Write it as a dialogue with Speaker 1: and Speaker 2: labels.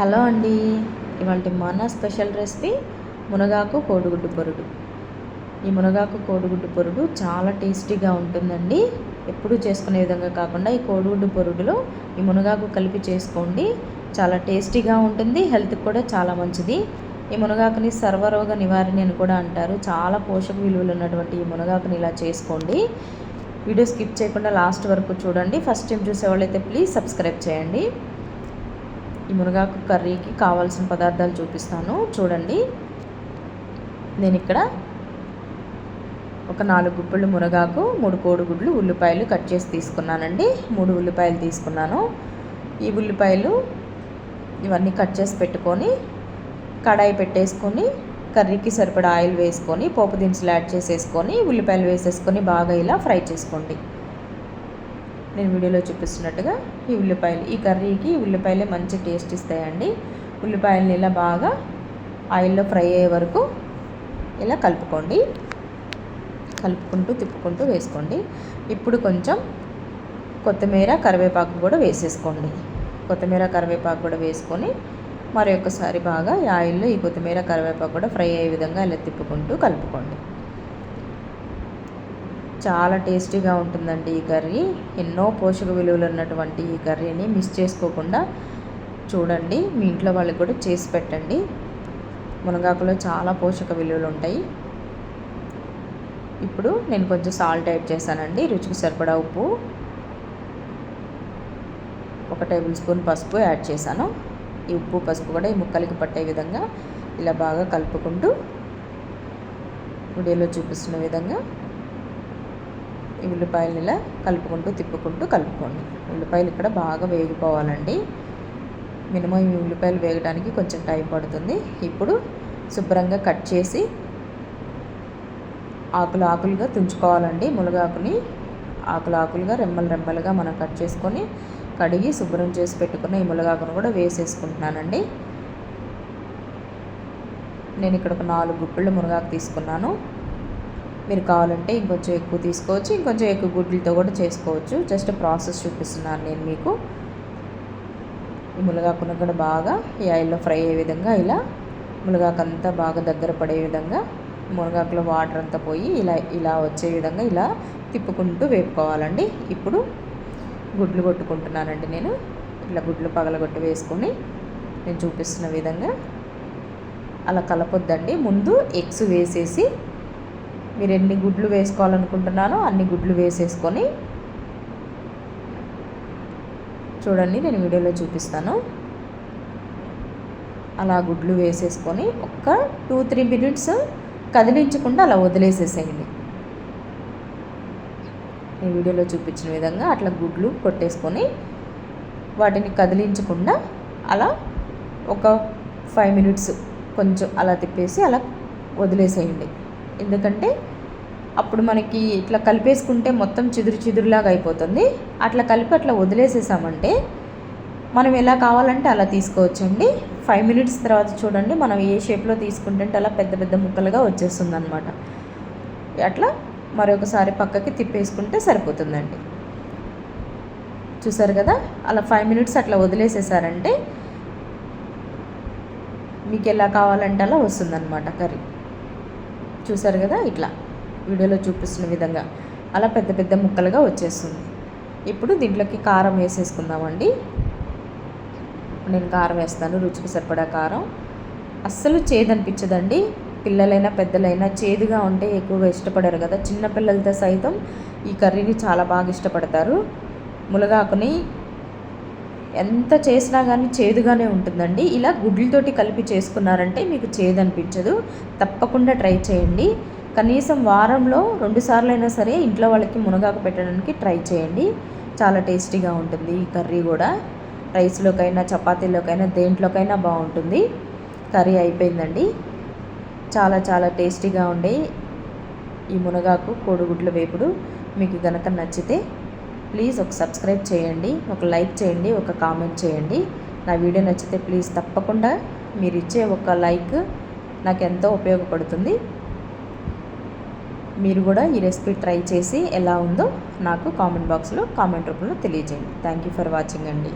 Speaker 1: Hello అండి. ఇవాళ మన స్పెషల్ రెసిపీ మునగాకు కోడిగుడ్డు పొరుడు ఈ మునగాకు కోడిగుడ్డు పొరుడు చాలా టేస్టీగా ఉంటుందండి. ఎప్పుడు చేసుకునే విధంగా కాకుండా ఈ కోడిగుడ్డు పొరుడులో ఈ మునగాకు కలిపి చేసుకోండి. చాలా టేస్టీగా ఉంటుంది హెల్త్కి కూడా చాలా మంచిది. ఈ మునగాకుని సర్వరోగ నివారణ అని కూడా అంటారు. చాలా పోషక విలువలు ఉన్నటువంటి ఈ మునగాకుని ఇలా చేసుకోండి. వీడియో స్కిప్ చేయకుండా లాస్ట్ వరకు చూడండి. ఫస్ట్ టైం చూసేవాళ్ళైతే ప్లీజ్ సబ్స్క్రైబ్ చేయండి. ఈ మునగాకు కర్రీకి కావాల్సిన పదార్థాలు చూపిస్తాను. చూడండి. నేను ఇక్కడ ఒక నాలుగు గుప్పిళ్ళు మునగాకు మూడు కోడిగుడ్లు ఉల్లిపాయలు కట్ చేసి తీసుకున్నానండి. మూడు ఉల్లిపాయలు తీసుకున్నాను. ఈ ఉల్లిపాయలు ఇవన్నీ కట్ చేసి పెట్టుకొని కడాయి పెట్టేసుకొని కర్రీకి సరిపడా ఆయిల్ వేసుకొని పోపు దినుసులు యాడ్ చేసేసుకొని ఉల్లిపాయలు వేసేసుకొని బాగా ఇలా ఫ్రై చేసుకోండి. నేను వీడియోలో చూపిస్తున్నట్టుగా ఈ ఉల్లిపాయలు ఈ కర్రీకి ఉల్లిపాయలే మంచి టేస్ట్ ఇస్తాయండి. ఉల్లిపాయలని ఇలా బాగా ఆయిల్లో ఫ్రై అయ్యే వరకు ఇలా కలుపుకోండి. కలుపుకుంటూ తిప్పుకుంటూ వేసుకోండి. ఇప్పుడు కొంచెం కొత్తిమీర కరివేపాకు కూడా వేసేసుకోండి. కొత్తిమీర కరివేపాకు కూడా వేసుకొని మరొకసారి బాగా ఈ ఆయిల్లో ఈ కొత్తిమీర కరివేపాకు కూడా ఫ్రై అయ్యే విధంగా ఇలా తిప్పుకుంటూ కలుపుకోండి. చాలా టేస్టీగా ఉంటుందండి ఈ కర్రీ. ఎన్నో పోషక విలువలు ఉన్నటువంటి ఈ కర్రీని మిస్ చేసుకోకుండా చూడండి. మీ ఇంట్లో వాళ్ళకి కూడా చేసి పెట్టండి. మునగాకులో చాలా పోషక విలువలు ఉంటాయి. ఇప్పుడు నేను కొంచెం సాల్ట్ యాడ్ చేశానండి. రుచికి సరిపడా ఉప్పు. ఒక టేబుల్ స్పూన్ పసుపు యాడ్ చేశాను. ఈ ఉప్పు పసుపు కూడా ఈ ముక్కలకి పట్టే విధంగా ఇలా బాగా కలుపుకుంటూ వీడియోలో చూపిస్తున్న విధంగా ఉల్లిపాయలు ఇలా కలుపుకుంటూ తిప్పుకుంటూ కలుపుకోండి. ఉల్లిపాయలు ఇక్కడ బాగా వేగిపోవాలండి. మినిమం ఈ ఉల్లిపాయలు వేగడానికి కొంచెం టైం పడుతుంది. ఇప్పుడు శుభ్రంగా కట్ చేసి ఆకులు ఆకులుగా తుంచుకోవాలండి. మునగాకుని ఆకులు ఆకులుగా రెమ్మలు రెమ్మలుగా మనం కట్ చేసుకొని కడిగి శుభ్రం చేసి పెట్టుకున్న ఈ మునగాకును కూడా వేసేసుకుంటున్నానండి. నేను ఇక్కడ ఒక నాలుగు గుప్పిళ్ళు మునగాకు తీసుకున్నాను. మీరు కావాలంటే ఇంకొంచెం ఎక్కువ తీసుకోవచ్చు ఇంకొంచెం ఎక్కువ గుడ్లతో కూడా చేసుకోవచ్చు. జస్ట్ ప్రాసెస్ చూపిస్తున్నాను నేను మీకు. ఈ మునగాకును కూడా బాగా ఈ ఆయిల్లో ఫ్రై అయ్యే విధంగా ఇలా మునగాకు అంతా బాగా దగ్గర పడే విధంగా మునగాకులో వాటర్ అంతా పోయి ఇలా ఇలా వచ్చే విధంగా ఇలా తిప్పుకుంటూ వేపుకోవాలండి. ఇప్పుడు గుడ్లు కొట్టుకుంటున్నానండి నేను. ఇట్లా గుడ్లు పగలగొట్టి వేసుకొని నేను చూపిస్తున్న విధంగా అలా కలపొద్దండి. ముందు ఎగ్స్ వేసేసి మీరు ఎన్ని గుడ్లు వేసుకోవాలనుకుంటున్నానో అన్ని గుడ్లు వేసేసుకొని చూడండి నేను వీడియోలో చూపిస్తాను. అలా గుడ్లు వేసేసుకొని ఒక్క టూ త్రీ మినిట్స్ కదిలించకుండా అలా వదిలేసేసేయండి. ఈ వీడియోలో చూపించిన విధంగా అట్లా గుడ్లు కొట్టేసుకొని వాటిని కదిలించకుండా అలా ఒక ఫైవ్ మినిట్స్ కొంచెం అలా తిప్పేసి అలా వదిలేసేయండి. ఎందుకంటే అప్పుడు మనకి ఇట్లా కలిపేసుకుంటే మొత్తం చిదురు చిదురులాగా అయిపోతుంది. అట్లా కలిపి అట్లా వదిలేసేసామంటే మనం ఎలా కావాలంటే అలా తీసుకోవచ్చండి. ఫైవ్ మినిట్స్ తర్వాత చూడండి మనం ఏ షేప్లో తీసుకుంటే అలా పెద్ద పెద్ద ముక్కలుగా వచ్చేస్తుంది అనమాట అట్లా మరొకసారి పక్కకి తిప్పేసుకుంటే సరిపోతుందండి. చూసారు కదా? అలా ఫైవ్ మినిట్స్ అట్లా వదిలేసేసారంటే మీకు ఎలా కావాలంటే అలా వస్తుందన్నమాట కర్రీ. చూసారు కదా ఇట్లా వీడియోలో చూపిస్తున్న విధంగా. అలా పెద్ద పెద్ద ముక్కలుగా వచ్చేస్తుంది. ఇప్పుడు దీంట్లోకి కారం వేసేసుకుందామండి. నేను కారం వేస్తాను రుచికి సరిపడా కారం. అస్సలు చేదనిపించదండి. పిల్లలైనా పెద్దలైనా చేదుగా ఉంటే ఎక్కువగా ఇష్టపడరు కదా. చిన్నపిల్లలతో సైతం ఈ కర్రీని చాలా బాగా ఇష్టపడతారు. ములగాకుని ఎంత చేసినా కానీ చేదుగానే ఉంటుందండి. ఇలా గుడ్లతోటి కలిపి చేసుకున్నారంటే మీకు చేదు అనిపించదు తప్పకుండా ట్రై చేయండి. కనీసం వారంలో రెండుసార్లు అయినా సరే ఇంట్లో వాళ్ళకి మునగాకు పెట్టడానికి ట్రై చేయండి. చాలా టేస్టీగా ఉంటుంది ఈ కర్రీ కూడా. రైస్లోకైనా చపాతీలోకైనా దేంట్లోకైనా బాగుంటుంది. కర్రీ అయిపోయిందండి. చాలా చాలా టేస్టీగా ఉండే ఈ మునగాకు కోడిగుడ్ల వేపుడు మీకు కనుక నచ్చితే ప్లీజ్ ఒక సబ్స్క్రైబ్ చేయండి ఒక లైక్ చేయండి ఒక కామెంట్ చేయండి. నా వీడియో నచ్చితే ప్లీజ్ తప్పకుండా మీరు ఇచ్చే ఒక లైక్ నాకు ఎంతో ఉపయోగపడుతుంది. మీరు కూడా ఈ రెసిపీ ట్రై చేసి ఎలా ఉందో నాకు కామెంట్ బాక్స్లో కామెంట్ రూపంలో తెలియజేయండి. థ్యాంక్ యూ ఫర్ వాచింగ్ అండి.